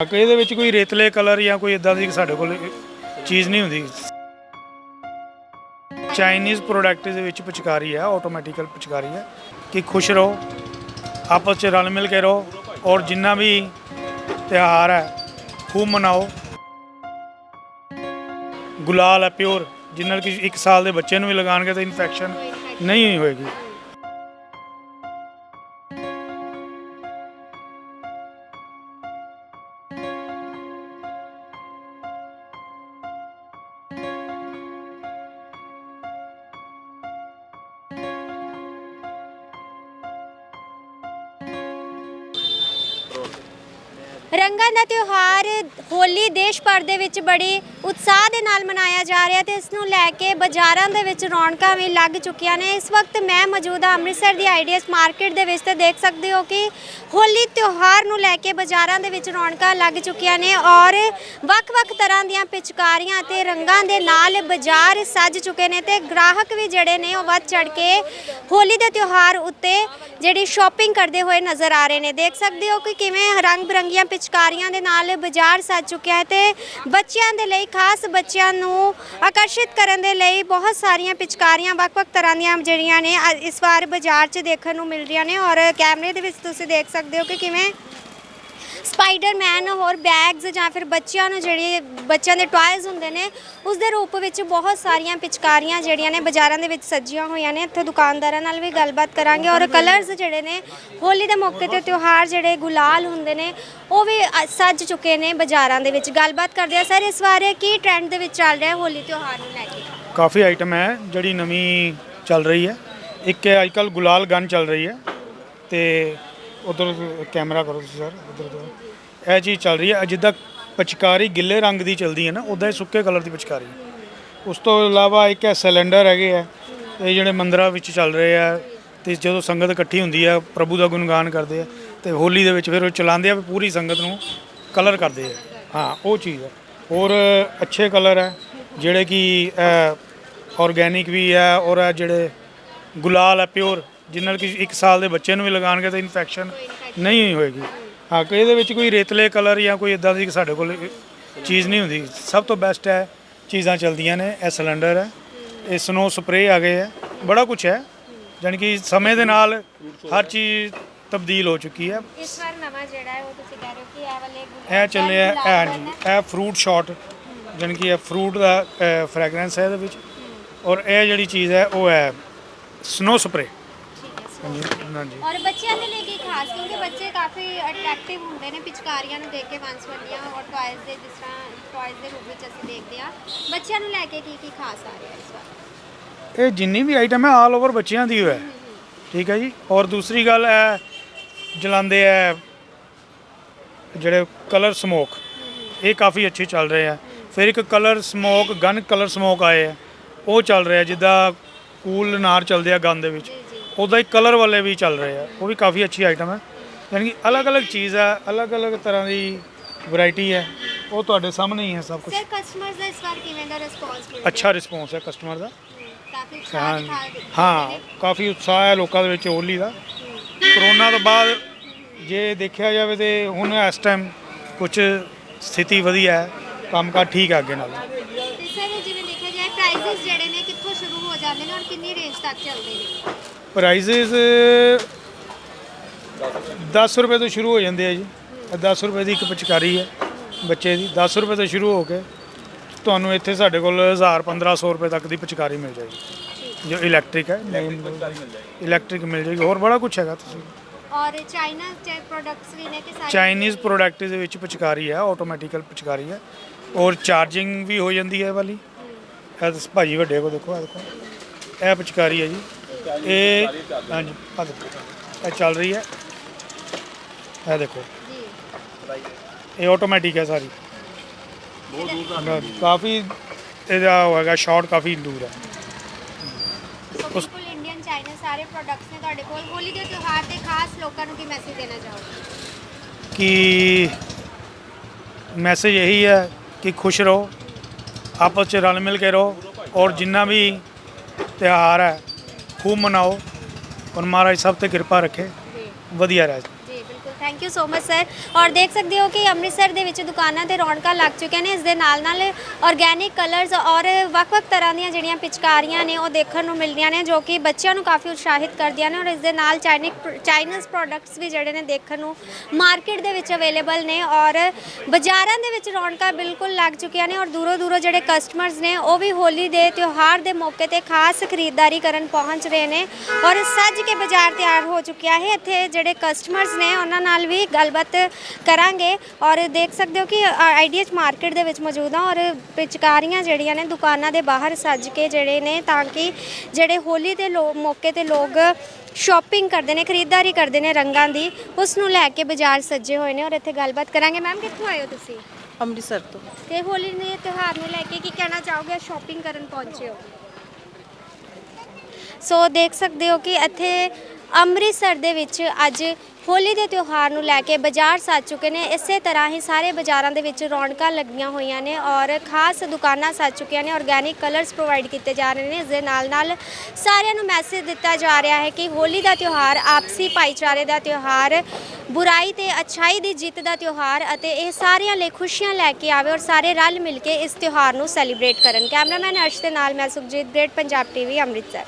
ਕਿ ਇਹਦੇ ਵਿੱਚ ਕੋਈ ਰੇਤਲੇ ਕਲਰ ਜਾਂ ਕੋਈ ਇਦਾਂ ਦੀ ਸਾਡੇ ਕੋਲ ਚੀਜ਼ ਨਹੀਂ ਹੁੰਦੀ। ਚਾਈਨੀਜ਼ ਪ੍ਰੋਡਕਟ ਦੇ ਵਿੱਚ ਪਿਚਕਾਰੀ ਹੈ ਆਟੋਮੈਟਿਕਲ ਪਿਚਕਾਰੀ ਹੈ ਕਿ ਖੁਸ਼ ਰਹੋ, ਆਪਸ ਚ ਰਲ ਮਿਲ ਕੇ ਰਹੋ ਔਰ ਜਿੰਨਾ ਵੀ ਤਿਉਹਾਰ ਹੈ, ਖੂਬ ਮਨਾਓ। ਗੁਲਾਲ ਹੈ ਪਿਓਰ ਜਿਸ ਨਾਲ ਕਿ 1 ਸਾਲ ਦੇ ਬੱਚੇ ਨੂੰ ਵੀ ਲਗਾਣਗੇ ਤਾਂ ਇਨਫੈਕਸ਼ਨ ਨਹੀਂ ਹੋਏਗੀ। ਰੰਗਾਂ ਦਾ ਤਿਉਹਾਰ ਹੋਲੀ ਦੇਸ਼ ਭਰ ਦੇ ਵਿੱਚ ਬੜੀ ਉਤਸ਼ਾਹ ਦੇ ਨਾਲ ਮਨਾਇਆ ਜਾ ਰਿਹਾ ਤੇ ਇਸ ਨੂੰ ਲੈ ਕੇ ਬਾਜ਼ਾਰਾਂ ਦੇ ਵਿੱਚ ਰੌਣਕਾਂ ਵੀ ਲੱਗ ਚੁੱਕੀਆਂ ਨੇ। ਇਸ ਵਕਤ ਮੈਂ ਮੌਜੂਦ ਹਾਂ ਅੰਮ੍ਰਿਤਸਰ ਦੀ ਆਈਡੀਐਸ ਮਾਰਕੀਟ ਦੇ ਵਿੱਚ ਤੇ ਦੇਖ ਸਕਦੇ ਹੋ ਕਿ ਹੋਲੀ ਤਿਉਹਾਰ ਨੂੰ ਲੈ ਕੇ ਬਾਜ਼ਾਰਾਂ ਦੇ ਵਿੱਚ ਰੌਣਕਾਂ ਲੱਗ ਚੁੱਕੀਆਂ ਨੇ ਔਰ ਵੱਖ-ਵੱਖ ਤਰ੍ਹਾਂ ਦੀਆਂ ਪਿਚਕਾਰੀਆਂ ਤੇ ਰੰਗਾਂ ਦੇ ਨਾਲ ਬਾਜ਼ਾਰ ਸੱਜ ਚੁੱਕੇ ਨੇ ਤੇ ਗ੍ਰਾਹਕ ਵੀ ਜਿਹੜੇ ਨੇ ਉਹ ਵੱਧ ਚੜ ਕੇ ਹੋਲੀ ਦੇ ਤਿਉਹਾਰ ਉੱਤੇ ਜਿਹੜੀ ਸ਼ਾਪਿੰਗ ਕਰਦੇ ਹੋਏ ਨਜ਼ਰ ਆ ਰਹੇ ਨੇ। ਦੇਖ ਸਕਦੇ ਹੋ ਕਿ ਕਿਵੇਂ ਰੰਗ ਬਰੰਗੀਆਂ ਪਿਚਕਾਰੀਆਂ ਦੇ ਨਾਲ ਬਾਜ਼ਾਰ ਸੱਜ ਚੁੱਕਿਆ ਹੈ ਤੇ ਬੱਚਿਆਂ ਦੇ ਲਈ, ਖਾਸ ਬੱਚਿਆਂ ਨੂੰ ਆਕਰਸ਼ਿਤ ਕਰਨ ਦੇ ਲਈ ਬਹੁਤ ਸਾਰੀਆਂ ਪਿਚਕਾਰੀਆਂ ਵੱਖ-ਵੱਖ ਤਰ੍ਹਾਂ ਦੀਆਂ ਜਿਹੜੀਆਂ ਨੇ ਇਸ ਵਾਰ ਬਾਜ਼ਾਰ 'ਚ ਦੇਖਣ ਨੂੰ ਮਿਲ ਰਹੀਆਂ ਨੇ ਔਰ ਕੈਮਰੇ ਦੇ ਵਿੱਚ ਤੁਸੀਂ ਦੇਖ ਸਕਦੇ ਹੋ ਕਿ ਜਿਵੇਂ ਸਪਾਈਡਰਮੈਨ ਹੋਰ ਬੈਗਸ ਜਾਂ ਫਿਰ ਬੱਚਿਆਂ ਨੂੰ ਜਿਹੜੀ ਬੱਚਿਆਂ ਦੇ ਟਾਇਜ਼ ਹੁੰਦੇ ਨੇ ਉਸ ਦੇ ਰੂਪ ਵਿੱਚ ਬਹੁਤ ਸਾਰੀਆਂ ਪਿਚਕਾਰੀਆਂ ਜਿਹੜੀਆਂ ਨੇ ਬਾਜ਼ਾਰਾਂ ਦੇ ਵਿੱਚ ਸੱਜੀਆਂ ਹੋਈਆਂ ਨੇ। ਇੱਥੇ ਦੁਕਾਨਦਾਰਾਂ ਨਾਲ ਵੀ ਗੱਲਬਾਤ ਕਰਾਂਗੇ ਔਰ ਕਲਰਸ ਜਿਹੜੇ ਨੇ, ਹੋਲੀ ਦੇ ਮੌਕੇ ਤੇ ਤਿਉਹਾਰ ਜਿਹੜੇ ਗੁਲਾਲ ਹੁੰਦੇ ਨੇ, ਉਹ ਵੀ ਸੱਜ ਚੁੱਕੇ ਨੇ ਬਾਜ਼ਾਰਾਂ ਦੇ ਵਿੱਚ। ਗੱਲਬਾਤ ਕਰਦੇ ਆ ਸਰ, ਇਸ ਬਾਰੇ ਕੀ ਟ੍ਰੈਂਡ ਦੇ ਵਿੱਚ ਚੱਲ ਰਿਹਾ ਹੋਲੀ ਤਿਉਹਾਰ ਨੂੰ ਲੈ ਕੇ? ਕਾਫੀ ਆਈਟਮ ਹੈ, ਜਿਹੜੀ ਨਵੀਂ ਚੱਲ ਰਹੀ ਹੈ। ਇੱਕ ਹੈ ਅੱਜਕੱਲ ਗੁਲਾਲ ਗਨ ਚੱਲ ਰਹੀ ਹੈ ਤੇ ਉਧਰ ਕੈਮਰਾ ਕਰੋ ਤੁਸੀਂ ਸਰ, ਉਧਰ ਤੋਂ ਇਹ ਚੀਜ਼ ਚੱਲ ਰਹੀ ਹੈ ਜਿੱਦਾਂ ਪਚਕਾਰੀ ਗਿੱਲੇ ਰੰਗ ਦੀ ਚੱਲਦੀ ਹੈ ਨਾ ਉਦਾਂ ਹੀ ਸੁੱਕੇ ਕਲਰ ਦੀ ਪਚਕਾਰੀ ਉਸ ਤੋਂ ਇਲਾਵਾ ਇੱਕ ਹੈ ਸਿਲੰਡਰ ਹੈਗੇ ਆ, ਇਹ ਜਿਹੜੇ ਮੰਦਰਾਂ ਵਿੱਚ ਚੱਲ ਰਹੇ ਆ, ਤੇ ਜਦੋਂ ਸੰਗਤ ਇਕੱਠੀ ਹੁੰਦੀ ਆ, ਪ੍ਰਭੂ ਦਾ ਗੁਣਗਾਨ ਕਰਦੇ ਆ, ਤੇ ਹੋਲੀ ਦੇ ਵਿੱਚ ਫਿਰ ਉਹ ਚਲਾਉਂਦੇ ਆ, ਵੀ ਪੂਰੀ ਸੰਗਤ ਨੂੰ ਕਲਰ ਕਰਦੇ ਆ। ਹਾਂ, ਉਹ ਚੀਜ਼ ਹੈ ਹੋਰ ਅੱਛੇ ਕਲਰ ਹੈ ਜਿਹੜੇ ਕਿ ਆਰਗੈਨਿਕ ਵੀ ਹੈ ਔਰ ਜਿਹੜੇ ਗੁਲਾਲ ਹੈ ਪਿਓਰ ਜਿਸ ਨਾਲ ਕਿ 1 ਸਾਲ ਦੇ ਬੱਚੇ ਨੂੰ ਵੀ ਲਗਾਣਗੇ ਤਾਂ ਇਨਫੈਕਸ਼ਨ ਨਹੀਂ ਹੋਏਗੀ। ਹਾਂ ਕਿ ਇਹਦੇ ਵਿੱਚ ਕੋਈ ਰੇਤਲੇ ਕਲਰ ਜਾਂ ਕੋਈ ਇਦਾਂ ਦੀ ਸਾਡੇ ਕੋਲ ਚੀਜ਼ ਨਹੀਂ ਹੁੰਦੀ। ਸਭ ਤੋਂ ਬੈਸਟ ਹੈ ਚੀਜ਼ਾਂ ਚਲਦੀਆਂ ਨੇ ਇਹ ਸਿਲੰਡਰ ਹੈ। ਇਹ ਸਨੋ ਸਪਰੇ ਆ ਗਏ ਹੈ। ਬੜਾ ਕੁਝ ਹੈ। ਜਾਣੀ ਕਿ ਸਮੇਂ ਦੇ ਨਾਲ ਹਰ ਚੀਜ਼ ਤਬਦੀਲ ਹੋ ਚੁੱਕੀ ਹੈ। ਇਸ ਵਾਰ ਨਵਾਂ ਜਿਹੜਾ ਹੈ ਉਹ ਤੁਸੀਂ ਕਹਿ ਰਹੇ ਹੋ ਕਿ ਇਹ ਵਾਲੇ ਇਹ ਚੱਲਿਆ ਹਾਂਜੀ ਇਹ ਫਰੂਟ ਸ਼ਾਟ ਜਾਣੀ ਕਿ ਇਹ ਫਰੂਟ ਦਾ ਫ੍ਰੈਗਰੈਂਸ ਹੈ ਇਹਦੇ ਵਿੱਚ। ਔਰ ਇਹ ਜਿਹੜੀ ਚੀਜ਼ ਹੈ ਉਹ ਹੈ ਸਨੋ ਸਪਰੇ ਹਾਂਜੀ। ਔਰ ਬੱਚਿਆਂ ਦੇ ਲਈ ਕੀ ਖਾਸ? ਕਿਉਂਕਿ ਬੱਚੇ ਕਾਫੀ ਅਟਰੈਕਟਿਵ ਹੁੰਦੇ ਨੇ ਪਿਚਕਾਰੀਆਂ ਨੂੰ ਦੇਖ ਕੇ ਵੰਸਵੰਨੀਆਂ ਔਰ ਟਾਇਜ਼ ਦੇ ਜਿਸ ਤਰ੍ਹਾਂ ਟਾਇਜ਼ ਦੇ ਰੂਪ ਵਿੱਚ ਅਸੀਂ ਦੇਖਦੇ ਆ ਬੱਚਿਆਂ ਨੂੰ ਲੈ ਕੇ ਕੀ ਕੀ ਖਾਸ ਆ ਰਿਹਾ ਇਸ ਵਾਰ? ਇਹ ਜਿੰਨੀ ਵੀ ਆਈਟਮ ਹੈ ਆਲ ਓਵਰ ਬੱਚਿਆਂ ਦੀ ਹੋਇਆ। ਠੀਕ ਹੈ ਜੀ। ਔਰ ਦੂਸਰੀ ਗੱਲ ਹੈ ਜਲਾਉਂਦੇ ਹੈ ਜਿਹੜੇ ਕਲਰ ਸਮੋਕ ਇਹ ਕਾਫੀ ਅੱਛੇ ਚੱਲ ਰਹੇ ਆ ਫਿਰ ਇੱਕ colour smoke gun colour smoke ਆਏ ਆ ਉਹ ਚੱਲ ਰਿਹਾ ਜਿੱਦਾਂ ਕੂਲ ਨਾਰ ਚੱਲਦੇ ਆ ਗਨ ਦੇ ਵਿੱਚ। ਉਹਦਾ ਹੀ ਕਲਰ ਵਾਲੇ ਵੀ ਚੱਲ ਰਹੇ ਆ। ਉਹ ਵੀ ਕਾਫੀ ਅੱਛੀ ਆਈਟਮ ਹੈ ਯਾਨੀ ਕਿ ਅਲੱਗ-ਅਲੱਗ ਚੀਜ਼ ਹੈ ਅਲੱਗ-ਅਲੱਗ ਤਰ੍ਹਾਂ ਦੀ ਵੈਰਾਈਟੀ ਹੈ ਉਹ ਤੁਹਾਡੇ ਸਾਹਮਣੇ ਹੀ ਹੈ ਸਭ ਕੁਝ ਸਰ ਕਸਟਮਰਸ ਦਾ ਇਸ ਵਾਰ ਕਿਵੇਂ ਦਾ ਰਿਸਪੌਂਸ ਮਿਲ ਅੱਛਾ ਰਿਸਪੌਂਸ ਹੈ ਕਸਟਮਰ ਦਾ। ਕਾਫੀ ਹਾਂ ਹਾਂ। ਕਾਫੀ ਉਤਸ਼ਾਹ ਹੈ ਲੋਕਾਂ ਦੇ ਵਿੱਚ ਹੋਲੀ ਦਾ। ਕਰੋਨਾ ਤੋਂ ਬਾਅਦ ਜੇ ਦੇਖਿਆ ਜਾਵੇ ਤੇ ਹੁਣ ਇਸ ਟਾਈਮ ਕੁਝ ਸਥਿਤੀ ਵਧੀਆ ਹੈ ਕੰਮਕਾਰ ਠੀਕ ਹੈ ਅੱਗੇ ਨਾਲ। ਤੇ ਸਰ ਜਿਵੇਂ ਦੇਖਿਆ ਜਾਏ ਪ੍ਰਾਈਸਿਸ ਜਿਹੜੇ ਨੇ ਕਿੱਥੋਂ ਸ਼ੁਰੂ ਹੋ ਜਾਂਦੇ ਨੇ ਔਰ ਕਿੰਨੀ ਰੇਂਜ ਤੱਕ ਚੱਲਦੇ ਨੇ? ਪ੍ਰਾਈਜ਼ਸ 10 ਰੁਪਏ ਤੋਂ ਸ਼ੁਰੂ ਹੋ ਜਾਂਦੇ ਆ ਜੀ। 10 ਰੁਪਏ ਦੀ ਇੱਕ ਪਿਚਕਾਰੀ ਹੈ ਬੱਚੇ ਦੀ। 10 ਰੁਪਏ ਤੋਂ ਸ਼ੁਰੂ ਹੋ ਕੇ ਤੁਹਾਨੂੰ ਇੱਥੇ ਸਾਡੇ ਕੋਲ 1000 1500 ਰੁਪਏ ਤੱਕ ਦੀ ਪਿਚਕਾਰੀ ਮਿਲ ਜਾਏਗੀ। ਜੋ ਇਲੈਕਟ੍ਰਿਕ ਹੈ ਇਲੈਕਟ੍ਰਿਕ ਮਿਲ ਜਾਏਗੀ। ਹੋਰ ਬੜਾ ਕੁਝ ਹੈਗਾ ਤੁਸੀਂ। ਔਰ ਚਾਈਨਾ ਚ ਪ੍ਰੋਡਕਟਸ ਵੀ ਨੇ ਕਿ ਸਾਰੇ ਚਾਈਨੀਜ਼ ਪ੍ਰੋਡਕਟ ਦੇ ਵਿੱਚ ਪਿਚਕਾਰੀ ਹੈ ਆਟੋਮੈਟਿਕਲ ਪਿਚਕਾਰੀ ਹੈ। ਔਰ ਚਾਰਜਿੰਗ ਵੀ ਹੋ ਜਾਂਦੀ ਹੈ ਇਹ ਵਾਲੀ ਇਹ ਭਾਜੀ ਵੱਡੇ ਕੋ ਦੇਖੋ ਇਹ ਦੇਖੋ। ਇਹ ਪਿਚਕਾਰੀ ਹੈ ਜੀ। ਇਹ ਹਾਂਜੀ ਆ ਦੇਖੋ ਇਹ ਚੱਲ ਰਹੀ ਹੈ। ਇਹ ਦੇਖੋ। ਜੀ ਇਹ ਆਟੋਮੈਟਿਕ ਹੈ ਸਾਰੀ। ਕਾਫੀ ਇਹਦਾ ਹੋਏਗਾ ਸ਼ਾਰਟ ਕਾਫੀ ਦੂਰ ਹੈ। ਸੋ ਬਿਲਕੁਲ ਇੰਡੀਅਨ ਚਾਈਨਾ ਸਾਰੇ ਪ੍ਰੋਡਕਟਸ ਨੇ ਤੁਹਾਡੇ ਕੋਲ। ਹੋਲੀ ਦੇ ਤਿਉਹਾਰ ਤੇ ਖਾਸ ਲੋਕਾਂ ਨੂੰ ਕੀ ਮੈਸੇਜ ਦੇਣਾ ਚਾਹੋਗੇ? ਕਿ ਮੈਸੇਜ ਇਹੀ ਹੈ ਕਿ ਖੁਸ਼ ਰਹੋ ਆਪਸ ਚ ਰਲ ਮਿਲ ਕੇ ਰਹੋ ਔਰ ਜਿੰਨਾ ਵੀ ਤਿਉਹਾਰ ਹੈ ਖੂਬ ਮਨਾਓ। ਔਰ ਮਹਾਰਾਜ ਸਭ ਤੇ ਕਿਰਪਾ ਰੱਖੇ। ਵਧੀਆ ਰਹੇ thank you so much sir ਔਰ ਦੇਖ ਸਕਦੇ ਹੋ ਕਿ ਅੰਮ੍ਰਿਤਸਰ ਦੇ ਵਿੱਚ ਦੁਕਾਨਾਂ ਤੇ ਰੌਣਕਾਂ ਲੱਗ ਚੁੱਕੀਆਂ ਨੇ। ਇਸ ਦੇ ਨਾਲ ਨਾਲ ਆਰਗੈਨਿਕ ਕਲਰਸ ਔਰ ਵੱਖ-ਵੱਖ ਤਰ੍ਹਾਂ ਦੀਆਂ ਜਿਹੜੀਆਂ ਪਿਚਕਾਰੀਆਂ ਨੇ, ਉਹ ਦੇਖਣ ਨੂੰ ਮਿਲਦੀਆਂ ਨੇ, ਜੋ ਕਿ ਬੱਚਿਆਂ ਨੂੰ ਕਾਫੀ ਉਤਸ਼ਾਹਿਤ ਕਰਦੀਆਂ ਨੇ। ਔਰ ਇਸ ਦੇ ਨਾਲ ਚਾਈਨਿਕ ਚਾਈਨੀਜ਼ ਪ੍ਰੋਡਕਟਸ ਵੀ ਜਿਹੜੇ ਨੇ ਦੇਖਣ ਨੂੰ ਮਾਰਕੀਟ ਦੇ ਵਿੱਚ ਅਵੇਲੇਬਲ ਨੇ। ਔਰ ਬਾਜ਼ਾਰਾਂ ਦੇ ਵਿੱਚ ਰੌਣਕਾਂ ਬਿਲਕੁਲ ਲੱਗ ਚੁੱਕੀਆਂ ਨੇ। ਔਰ ਦੂਰੋਂ ਦੂਰੋਂ ਜਿਹੜੇ ਕਸਟਮਰਸ ਨੇ, ਉਹ ਵੀ ਹੋਲੀ ਦੇ ਤਿਉਹਾਰ ਦੇ ਮੌਕੇ ਤੇ ਖਾਸ ਖਰੀਦਦਾਰੀ ਕਰਨ ਪਹੁੰਚ ਰਹੇ ਨੇ। ਔਰ ਸੱਜ ਕੇ ਬਾਜ਼ਾਰ ਤਿਆਰ ਹੋ ਚੁੱਕਿਆ ਹੈ। ਇੱਥੇ ਜਿਹੜੇ ਕਸਟਮਰਸ ਨੇ, ਉਹਨਾਂ ਨਾਲ ਵੀ ਗੱਲਬਾਤ ਕਰਾਂਗੇ ਔਰ ਦੇਖ ਸਕਦੇ ਹੋ ਕਿ ਆਈਡੀਐਚ ਮਾਰਕੀਟ ਦੇ ਵਿੱਚ ਮੌਜੂਦ ਆ ਔਰ ਪਿਚਕਾਰੀਆਂ ਜਿਹੜੀਆਂ ਨੇ ਦੁਕਾਨਾਂ ਦੇ ਬਾਹਰ ਸੱਜ ਕੇ ਜਿਹੜੇ ਨੇ ਤਾਂ ਕਿ ਜਿਹੜੇ ਹੋਲੀ ਦੇ ਮੌਕੇ ਤੇ ਲੋਕ ਸ਼ਾਪਿੰਗ ਕਰਦੇ ਨੇ ਖਰੀਦਦਾਰੀ ਕਰਦੇ ਨੇ ਰੰਗਾਂ ਦੀ ਉਸ ਨੂੰ ਲੈ ਕੇ ਬਾਜ਼ਾਰ ਸੱਜੇ ਹੋਏ ਨੇ ਔਰ ਇੱਥੇ ਗੱਲਬਾਤ ਕਰਾਂਗੇ। ਮੈਮ ਕਿੱਥੋਂ ਆਏ ਹੋ ਤੁਸੀਂ? ਅੰਮ੍ਰਿਤਸਰ ਤੋਂ। ਤੇ ਹੋਲੀ ਦੇ ਤਿਉਹਾਰ ਨੂੰ ਲੈ ਕੇ ਕੀ ਕਹਿਣਾ ਚਾਹੋਗੇ? ਸ਼ਾਪਿੰਗ ਕਰਨ ਪਹੁੰਚੇ ਹੋ। ਸੋ ਦੇਖ ਸਕਦੇ ਹੋ ਕਿ ਇੱਥੇ ਅੰਮ੍ਰਿਤਸਰ ਦੇ ਵਿੱਚ ਅੱਜ ਹੋਲੀ ਦੇ ਤਿਉਹਾਰ ਨੂੰ ਲੈ ਕੇ ਬਾਜ਼ਾਰ ਸੱਜ ਚੁੱਕੇ ਨੇ। ਇਸੇ ਤਰ੍ਹਾਂ ਹੀ ਸਾਰੇ ਬਾਜ਼ਾਰਾਂ ਦੇ ਵਿੱਚ ਰੌਣਕਾਂ ਲੱਗੀਆਂ ਹੋਈਆਂ ਨੇ ਔਰ ਖਾਸ ਦੁਕਾਨਾਂ ਸੱਜ ਚੁੱਕੀਆਂ ਨੇ। ਔਰਗੈਨਿਕ ਕਲਰਸ ਪ੍ਰੋਵਾਈਡ ਕੀਤੇ ਜਾ ਰਹੇ ਨੇ। ਇਸ ਦੇ ਨਾਲ ਨਾਲ ਸਾਰਿਆਂ ਨੂੰ ਮੈਸੇਜ ਦਿੱਤਾ ਜਾ ਰਿਹਾ ਹੈ ਕਿ ਹੋਲੀ ਦਾ ਤਿਉਹਾਰ, ਆਪਸੀ ਭਾਈਚਾਰੇ ਦਾ ਤਿਉਹਾਰ, ਬੁਰਾਈ ਤੇ ਅਛਾਈ ਦੀ ਜਿੱਤ ਦਾ ਤਿਉਹਾਰ ਅਤੇ ਇਹ ਸਾਰਿਆਂ ਲਈ ਖੁਸ਼ੀਆਂ ਲੈ ਕੇ ਆਵੇ ਔਰ ਸਾਰੇ ਰਲ ਮਿਲ ਕੇ ਇਸ ਤਿਉਹਾਰ ਨੂੰ ਸੈਲੀਬ੍ਰੇਟ ਕਰਨ। ਕੈਮਰਾਮੈਨ ਅਰਸ਼ ਦੇ ਨਾਲ ਮੈਂ ਸੁਖਜੀਤ ਗ੍ਰੇਟ, ਪੰਜਾਬ ਟੀਵੀ ਅੰਮ੍ਰਿਤਸਰ।